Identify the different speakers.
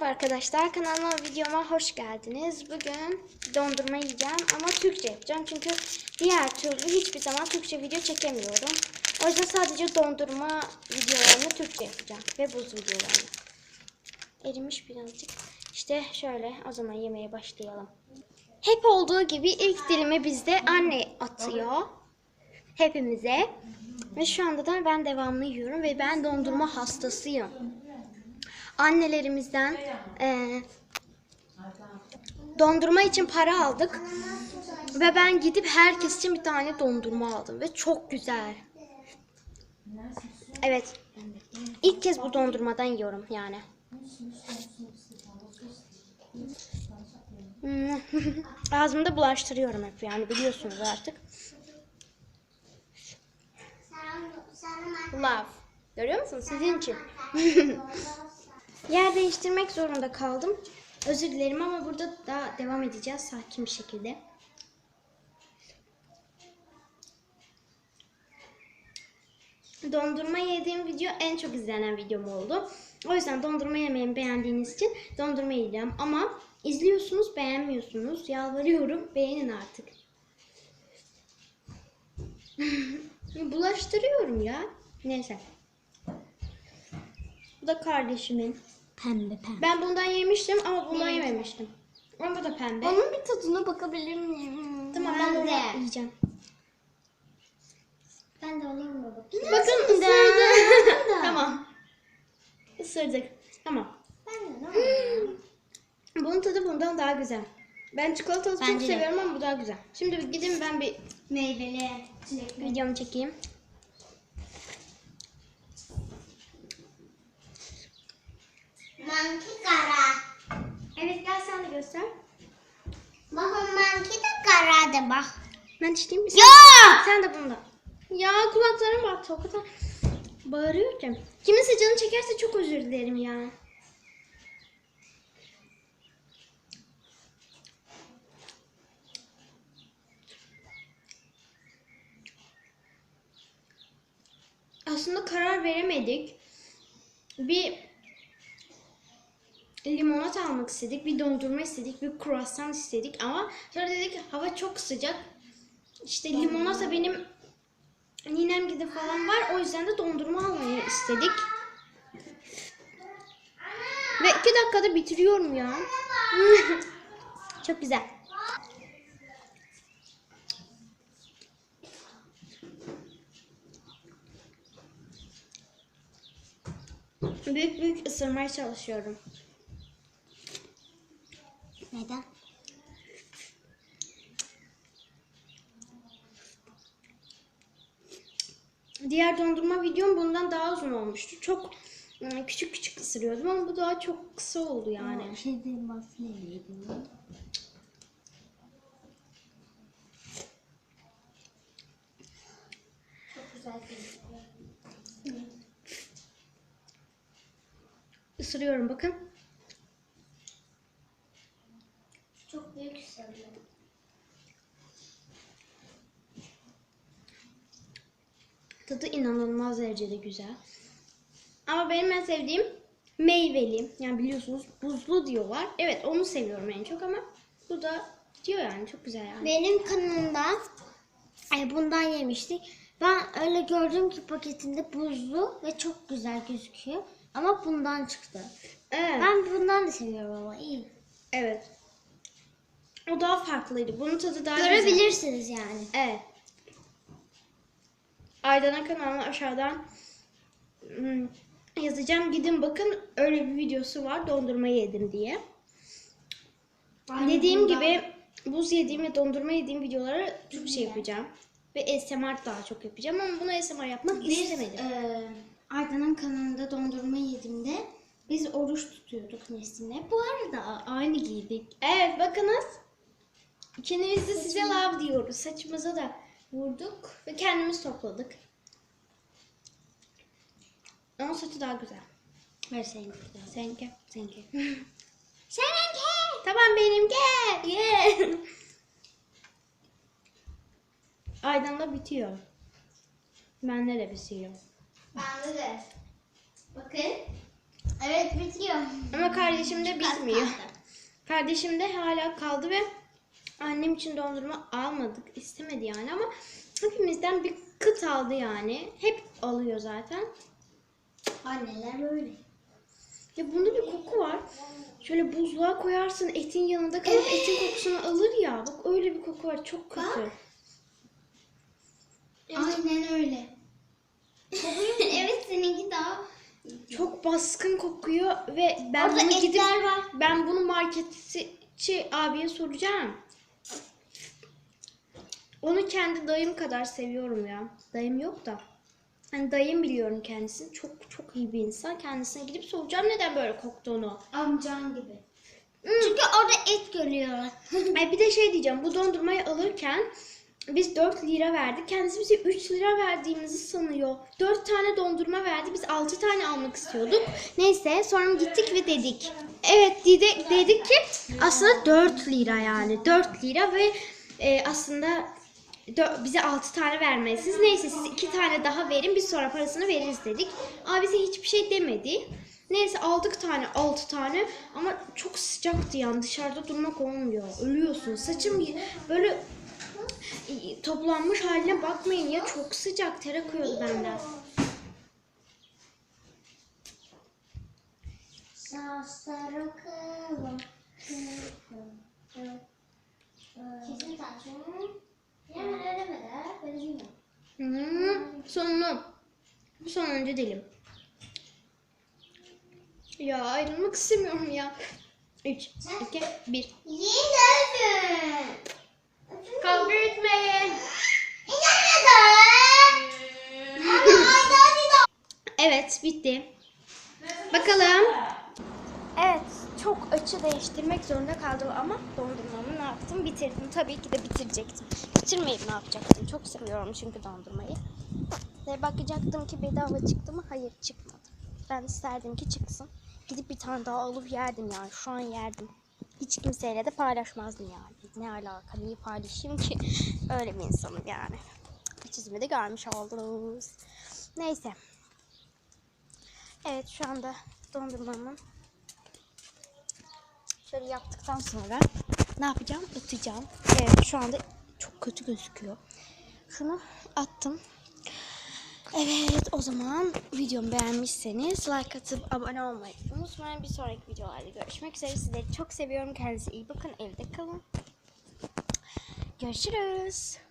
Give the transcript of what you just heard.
Speaker 1: Merhaba arkadaşlar kanalıma videoma hoş geldiniz. Bugün dondurma yiyeceğim ama Türkçe yapacağım. Çünkü diğer türlü hiçbir zaman Türkçe video çekemiyorum. O yüzden sadece dondurma videolarını Türkçe yapacağım. Ve buz videolarını. Erimiş birazcık. İşte şöyle o zaman yemeye başlayalım. Hep olduğu gibi ilk dilimi bizde anne atıyor. Hepimize. Ve şu anda da ben devamlı yiyorum ve ben dondurma hastasıyım annelerimizden eee, dondurma için para aldık. Ve ben gidip herkes için bir tane dondurma aldım ve çok güzel. Evet. İlk kez bu dondurmadan yiyorum yani. Hmm. Ağzımda bulaştırıyorum hep yani biliyorsunuz artık. Love. Görüyor musun? Sizin için. Yer değiştirmek zorunda kaldım. Özür dilerim ama burada da devam edeceğiz sakin bir şekilde. Dondurma yediğim video en çok izlenen videom oldu. O yüzden dondurma yemeğimi beğendiğiniz için dondurma yiyeceğim. Ama izliyorsunuz beğenmiyorsunuz. Yalvarıyorum beğenin artık. Bulaştırıyorum ya. Neyse. Bu da kardeşimin.
Speaker 2: Pembe pembe.
Speaker 1: Ben bundan yemiştim ama bundan yememiştim. Ama bu da pembe.
Speaker 2: Onun bir tadına bakabilir miyim?
Speaker 1: Tamam ben, de onu yiyeceğim.
Speaker 2: Ben de alayım mı bakayım?
Speaker 1: Bakın ısırdı. tamam. Isırdık. Tamam.
Speaker 2: Ben de alayım?
Speaker 1: Bunun tadı bundan daha güzel. Ben çikolatalı çok
Speaker 2: Bence de.
Speaker 1: seviyorum ama bu daha güzel. Şimdi bir ben bir
Speaker 2: Meyveli, çilekli.
Speaker 1: videomu çekeyim.
Speaker 3: Manki kara.
Speaker 1: Evet gel sen de göster.
Speaker 3: Bakın manki de kara de bak.
Speaker 1: Ben içtiğim mi?
Speaker 3: Ya!
Speaker 1: Sen de bundan. Ya kulaklarım battı o kadar bağırıyor ki. Kimisi canı çekerse çok özür dilerim ya. Aslında karar veremedik. Bir limonata almak istedik, bir dondurma istedik, bir kruvasan istedik ama sonra dedik hava çok sıcak. İşte limonata benim ninem gibi falan var. O yüzden de dondurma almayı istedik. Ve iki dakikada bitiriyorum ya. Çok güzel. Büyük büyük ısırmaya çalışıyorum.
Speaker 2: Neden?
Speaker 1: Diğer dondurma videom bundan daha uzun olmuştu. Çok ıı, küçük küçük ısırıyordum ama bu daha çok kısa oldu yani.
Speaker 2: Yani. Şey diyeyim aslında yedim.
Speaker 3: Çok güzel gözüküyor.
Speaker 1: Isırıyorum bakın.
Speaker 3: Çok büyük sanırım.
Speaker 1: Tadı inanılmaz derecede güzel. Ama benim en sevdiğim meyveli. Yani biliyorsunuz buzlu diyorlar. Evet onu seviyorum en çok ama bu da diyor yani çok güzel yani.
Speaker 2: Benim kanalımda ay bundan yemiştik. Ben öyle gördüm ki paketinde buzlu ve çok güzel gözüküyor. Ama bundan çıktı.
Speaker 1: Evet.
Speaker 2: Ben bundan da seviyorum ama iyi.
Speaker 1: Evet. O daha farklıydı. Bunun tadı daha güzel.
Speaker 2: Görebilirsiniz yani.
Speaker 1: Evet. Aydan'a kanalına aşağıdan hmm, yazacağım. Gidin bakın öyle bir videosu var dondurma yedim diye. Dediğim
Speaker 2: bundan-
Speaker 1: gibi buz yediğim ve dondurma yediğim videoları çok şey yapacağım. Ve ASMR daha çok yapacağım ama bunu ASMR yapmak
Speaker 2: Biz
Speaker 1: istemedim.
Speaker 2: e, Arda'nın kanalında dondurma yediğimde biz oruç tutuyorduk Nesrin'le. Bu arada aynı giydik.
Speaker 1: Evet bakınız. İkimiz de size love diyoruz. Saçımıza da vurduk ve kendimiz topladık. Ama saçı daha güzel.
Speaker 2: Ver seninki.
Speaker 1: Seninki. Seninki.
Speaker 2: Seninki.
Speaker 1: Tamam benim gel. Yeah. Aydan'da bitiyor. Bende de bitiyor.
Speaker 3: Bende de. Bakın. Evet bitiyor.
Speaker 1: Ama kardeşim de bitmiyor. Kardeşim de hala kaldı ve annem için dondurma almadık. istemedi yani ama hepimizden bir kıt aldı yani. Hep alıyor zaten.
Speaker 3: Anneler öyle.
Speaker 1: Ya bunda bir koku var. Şöyle buzluğa koyarsın etin yanında kalıp etin kokusunu alır ya. Bak öyle bir koku var çok kötü.
Speaker 3: Bak. Aynen öyle. evet seninki daha.
Speaker 1: Çok baskın kokuyor ve ben
Speaker 3: Orada
Speaker 1: bunu gidip
Speaker 3: etler var.
Speaker 1: ben bunu marketçi abiye soracağım. Onu kendi dayım kadar seviyorum ya. Dayım yok da. Hani dayım biliyorum kendisini. Çok çok iyi bir insan. Kendisine gidip soracağım neden böyle koktuğunu.
Speaker 3: Amcan gibi.
Speaker 1: Hmm.
Speaker 3: Çünkü orada et görüyorlar.
Speaker 1: Ay bir de şey diyeceğim. Bu dondurmayı alırken biz 4 lira verdik. Kendisi bize 3 lira verdiğimizi sanıyor. 4 tane dondurma verdi. Biz 6 tane almak istiyorduk. Neyse sonra gittik ve dedik. Evet dedik, dedik ki aslında 4 lira yani. 4 lira ve e, aslında bize 6 tane vermelisiniz. Neyse siz 2 tane daha verin biz sonra parasını veririz dedik. Ama bize hiçbir şey demedi. Neyse aldık tane 6 tane ama çok sıcaktı yani dışarıda durmak olmuyor. Ölüyorsun. Saçım böyle toplanmış haline bakmayın ya çok sıcak ter akıyordu benden.
Speaker 3: Saçları. Hemen böyle bilmiyorum.
Speaker 1: Hmm, sonunu. Bu sonuncu dilim. Ya ayrılmak istemiyorum ya. 3, 2, 1.
Speaker 3: Yine
Speaker 1: Kavga etmeyin. Evet bitti. Bakalım. Açı değiştirmek zorunda kaldım ama dondurmamı ne yaptım? Bitirdim. Tabii ki de bitirecektim. Bitirmeyip ne yapacaktım? Çok seviyorum çünkü dondurmayı. Ve bakacaktım ki bedava çıktı mı? Hayır çıkmadı. Ben isterdim ki çıksın. Gidip bir tane daha alıp yerdim yani. Şu an yerdim. Hiç kimseyle de paylaşmazdım yani. Ne alaka? Niye paylaşayım ki? Öyle bir insanım yani. Çizimi de görmüş oldunuz. Neyse. Evet şu anda dondurmamı şöyle yaptıktan sonra ne yapacağım? Atacağım. Evet şu anda çok kötü gözüküyor. Şunu attım. Evet o zaman videomu beğenmişseniz like atıp abone olmayı unutmayın. Bir sonraki videolarda görüşmek üzere. Sizleri çok seviyorum. Kendinize iyi bakın. Evde kalın. Görüşürüz.